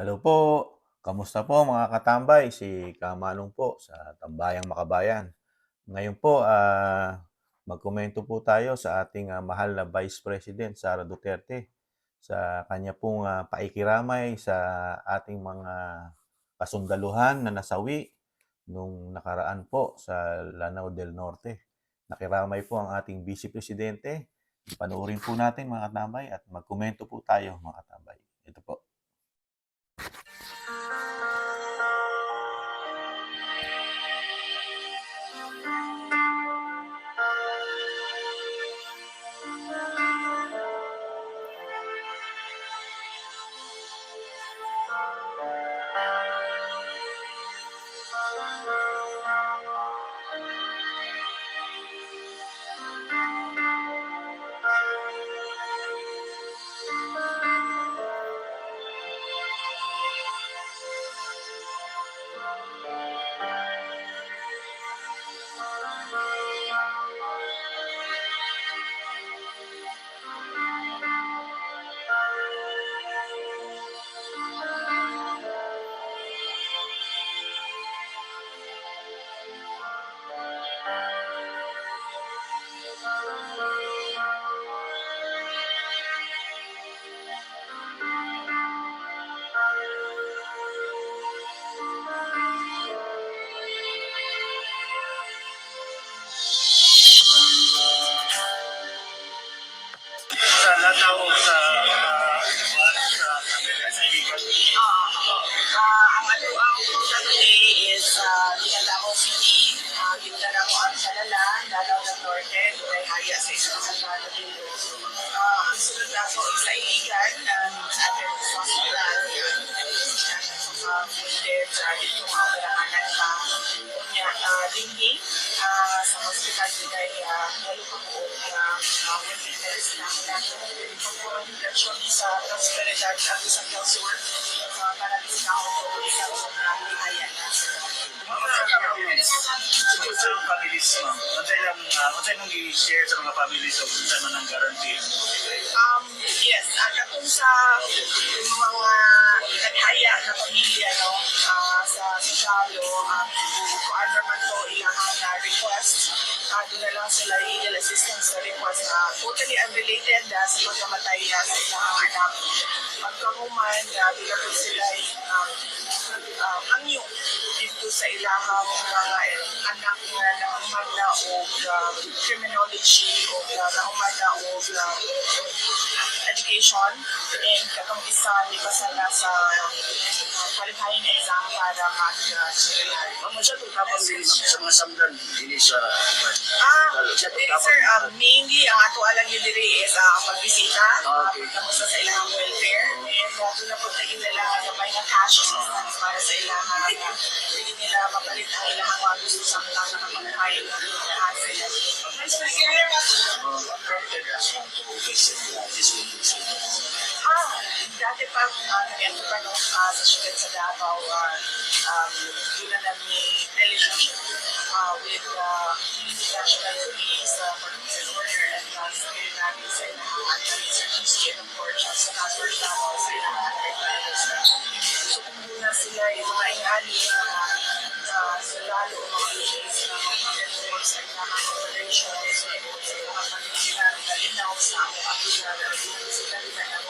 Hello po. Kamusta po mga katambay? Si Kamanong po sa Tambayang Makabayan. Ngayon po, ah, magkomento po tayo sa ating ah, mahal na Vice President Sara Duterte sa kanya pong ah, paikiramay sa ating mga kasundaluhan na nasawi nung nakaraan po sa Lanao del Norte. Nakiramay po ang ating Vice Presidente. Panoorin po natin mga katambay at magkomento po tayo mga katambay. Uh, Mindanao ang Salala, Danao ng Norte, Dunay Haya sa isang Salala dito. Ah, ang sunod na po is um, sa ating hospital. Um, and then, uh, dito mga operahanan pa. Kunya, uh, Dingding, ah, sa hospital din ay uh, nalupabuo na uh, witness na natin pagpapagdasyon sa prosperidad at isang Sur uh, para din ako po isang sobrang haya na sa mga families, ma'am, matay lang, uh, matay nang i-share sa mga families o kung saan man ang guarantee. Um, yes, at atong sa mga naghaya na pamilya, no, ah, sa Sosalo, um, kung ano man to ilangan na request, uh, doon na lang sila legal assistance na request na totally unrelated uh, sa pagkamatay uh, sa ilang anak. Pagkahuman, uh, bila po sila um, uh, angyo dito sa ilahang mga anak nga na o uh, criminology o uh, nahuman na o uh, education and katong isa di ba sana sa uh, qualifying exam para mag-serial. Ma'am, mo siya tapang din, ma'am, sa mga samdan, hindi sa... Ah, dili, sir, um, mainly ang ato alang yun diri is uh, pagbisita, Ah, okay. kamusta sa ilang welfare, and uh, doon na po tayo nila gabay ng cash assistance para dati pa, uh, nag-enter pa nung uh, sa syudad sa Davao, uh, um, yun na namin relationship uh, with uh, National Police, uh, Provincial Order, and uh, sabi namin sa ilang anti-insurgency and of course, uh, sa Casper Davao, sa ilang anti-violence. So, kung muna sila yung mga ingali na uh, sa lalo mga agents na mga networks sa ilang operations, sa ilang pamilya, kalinaw sa ako ang lugar, at sila rin na ako ayaw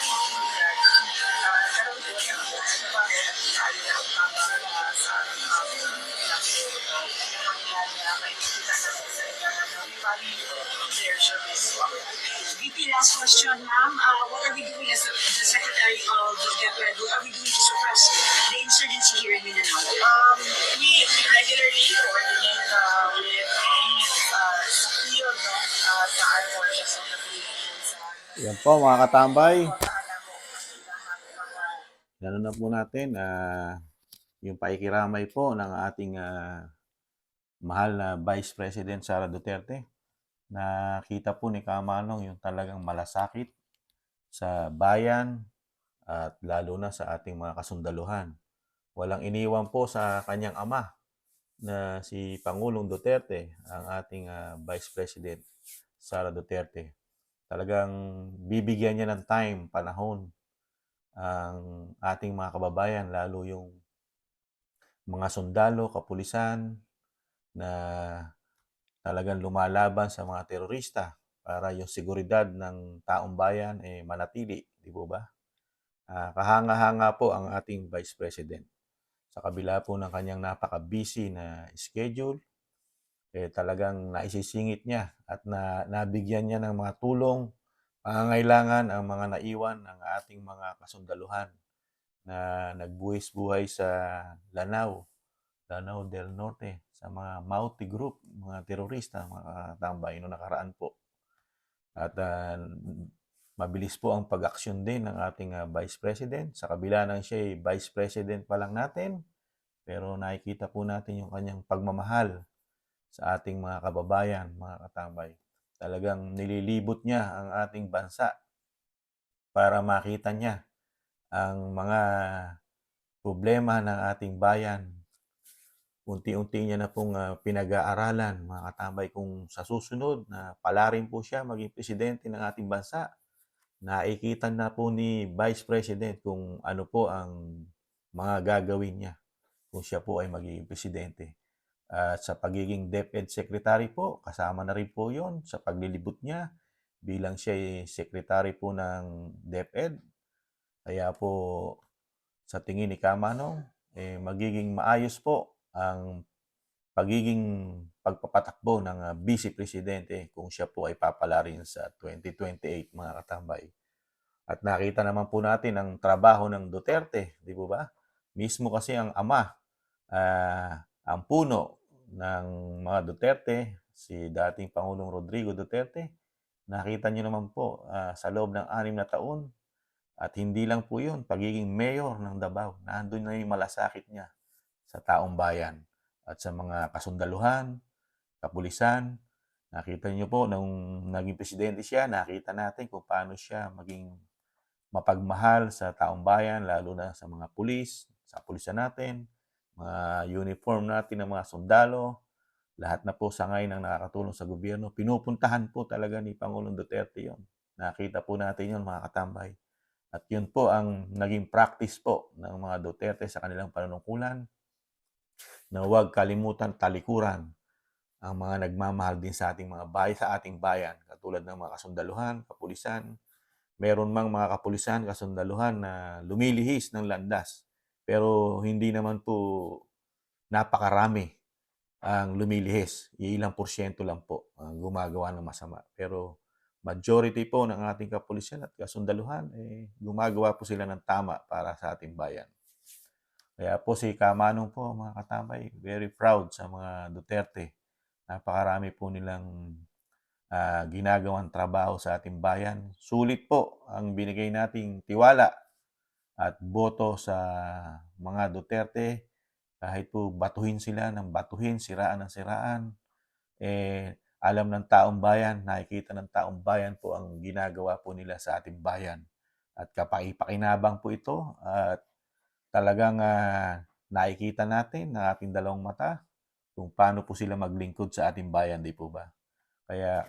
Yan po mga katambay. Ano na po natin, ah, yung paikiramay po ng ating ah, mahal na Vice President Sara Duterte. Nakita po ni Kamanong yung talagang malasakit sa bayan at lalo na sa ating mga kasundaluhan. Walang iniwan po sa kanyang ama na si Pangulong Duterte, ang ating ah, Vice President Sara Duterte. Talagang bibigyan niya ng time, panahon ang ating mga kababayan, lalo yung mga sundalo, kapulisan na talagang lumalaban sa mga terorista para yung seguridad ng taong bayan eh manatili, di ba? Ah, kahanga-hanga po ang ating Vice President. Sa kabila po ng kanyang napaka-busy na schedule, eh talagang naisisingit niya at na, nabigyan niya ng mga tulong, pangangailangan ang mga naiwan ng ating mga kasundaluhan na nagbuhis-buhay sa Lanao, Lanao del Norte, sa mga Mauti Group, mga terorista, mga tambay no nakaraan po. At ah, mabilis po ang pag-aksyon din ng ating ah, Vice President. Sa kabila ng siya Vice President pa lang natin, pero nakikita po natin yung kanyang pagmamahal sa ating mga kababayan, mga katambay. Talagang nililibot niya ang ating bansa para makita niya ang mga problema ng ating bayan. Unti-unti niya na pong ah, pinag-aaralan, mga katambay, kung sa susunod na palarin po siya maging presidente ng ating bansa, nakikita na po ni Vice President kung ano po ang mga gagawin niya kung siya po ay magiging presidente. At sa pagiging DepEd Secretary po, kasama na rin po yon sa paglilibot niya bilang siya ay Secretary po ng DepEd. Kaya po sa tingin ni Kamanong, eh, magiging maayos po ang pagiging pagpapatakbo ng ah, Vice Presidente kung siya po ay papalarin sa 2028 mga katambay. At nakita naman po natin ang trabaho ng Duterte, di po ba? Mismo kasi ang ama, ah, ang puno ng mga Duterte, si dating Pangulong Rodrigo Duterte, nakita niyo naman po ah, sa loob ng anim na taon, at hindi lang po yun, pagiging mayor ng Davao, nandun na yung malasakit niya sa taong bayan. At sa mga kasundaluhan, kapulisan. Nakita niyo po, nung naging presidente siya, nakita natin kung paano siya maging mapagmahal sa taong bayan, lalo na sa mga pulis, sa pulisan natin, mga uniform natin ng mga sundalo, lahat na po sa ngayon ang nakakatulong sa gobyerno. Pinupuntahan po talaga ni Pangulong Duterte yon. Nakita po natin yon mga katambay. At yun po ang naging practice po ng mga Duterte sa kanilang panunungkulan na huwag kalimutan talikuran ang mga nagmamahal din sa ating mga bayan, sa ating bayan, katulad ng mga kasundaluhan, kapulisan. Meron mang mga kapulisan, kasundaluhan na lumilihis ng landas, pero hindi naman po napakarami ang lumilihis. Ilang porsyento lang po ang gumagawa ng masama. Pero majority po ng ating kapulisan at kasundaluhan, eh, gumagawa po sila ng tama para sa ating bayan. Kaya po si Kamanong po, mga katambay, very proud sa mga Duterte. Napakarami po nilang ah, ginagawang trabaho sa ating bayan. Sulit po ang binigay nating tiwala at boto sa mga Duterte. Kahit po batuhin sila ng batuhin, siraan ng siraan, eh, alam ng taong bayan, nakikita ng taong bayan po ang ginagawa po nila sa ating bayan. At kapaipakinabang po ito at talagang ah, nakikita natin ng ating dalawang mata kung paano po sila maglingkod sa ating bayan, di po ba? Kaya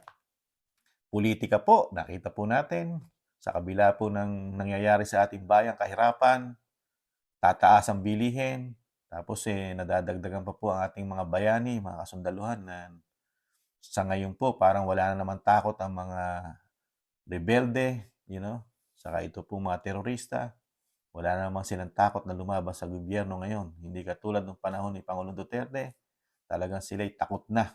politika po, nakita po natin sa kabila po ng nangyayari sa ating bayan, kahirapan, tataas ang bilihin, tapos eh, nadadagdagan pa po ang ating mga bayani, mga kasundaluhan na sa ngayon po parang wala na naman takot ang mga rebelde, you know, saka ito po mga terorista. Wala na naman silang takot na lumabas sa gobyerno ngayon. Hindi katulad ng panahon ni Pangulong Duterte, talagang sila'y takot na.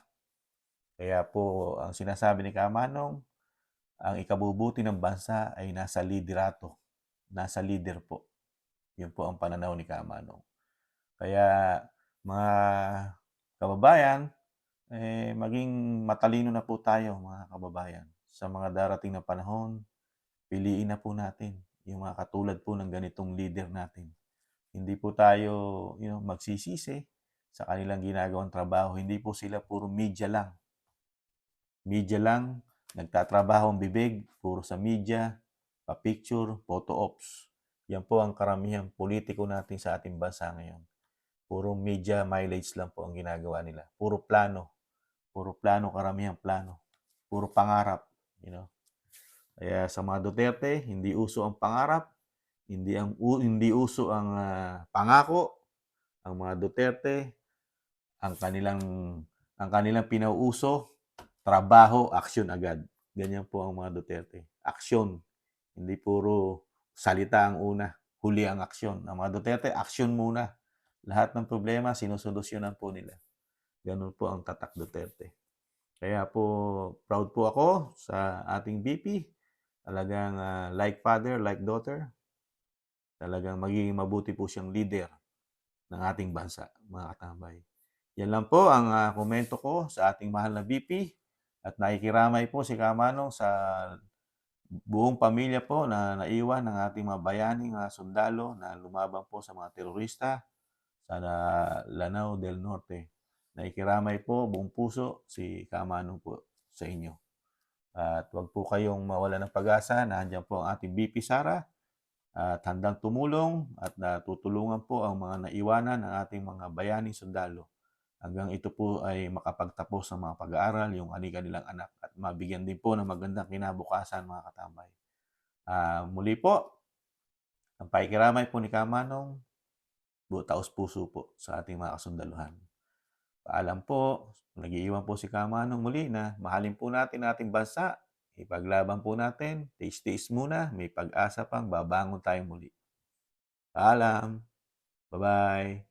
Kaya po, ang sinasabi ni Kamanong, ang ikabubuti ng bansa ay nasa liderato, nasa leader po. Yun po ang pananaw ni Kamanong. Kaya mga kababayan, eh, maging matalino na po tayo mga kababayan. Sa mga darating na panahon, piliin na po natin yung mga katulad po ng ganitong leader natin. Hindi po tayo you know, magsisisi sa kanilang ginagawang trabaho. Hindi po sila puro media lang. Media lang, nagtatrabaho ang bibig, puro sa media, pa-picture, photo ops. Yan po ang karamihang politiko natin sa ating bansa ngayon. Puro media mileage lang po ang ginagawa nila. Puro plano. Puro plano, karamihang plano. Puro pangarap. You know? Kaya sa mga Duterte, hindi uso ang pangarap, hindi ang hindi uso ang ah, pangako. Ang mga Duterte, ang kanilang ang kanilang pinauuso, trabaho, aksyon agad. Ganyan po ang mga Duterte. Aksyon. Hindi puro salita ang una, huli ang aksyon. Ang mga Duterte, aksyon muna. Lahat ng problema, sinusolusyonan po nila. Ganun po ang tatak Duterte. Kaya po, proud po ako sa ating VP. Talagang ah, like father, like daughter. Talagang magiging mabuti po siyang leader ng ating bansa, mga katambay. Yan lang po ang ah, komento ko sa ating mahal na VP. At nakikiramay po si Kamanong sa buong pamilya po na naiwan ng ating mga bayaning ah, sundalo na lumaban po sa mga terorista sa Lanao del Norte. Naikiramay po buong puso si Kamanong po sa inyo. At huwag po kayong mawala ng pag-asa. Nandiyan po ang ating BP Sara at handang tumulong at natutulungan po ang mga naiwanan ng ating mga bayaning sundalo hanggang ito po ay makapagtapos ng mga pag-aaral, yung kanilang anak at mabigyan din po ng magandang kinabukasan mga katambay. Ah, muli po, ang pakikiramay po ni Kamanong, bu taos puso po sa ating mga kasundaluhan. Paalam po, nag-iiwan po si Kamanong muli na mahalin po natin ating bansa, ipaglaban po natin, tiis-tiis muna, may pag-asa pang babangon tayo muli. Paalam. Bye-bye.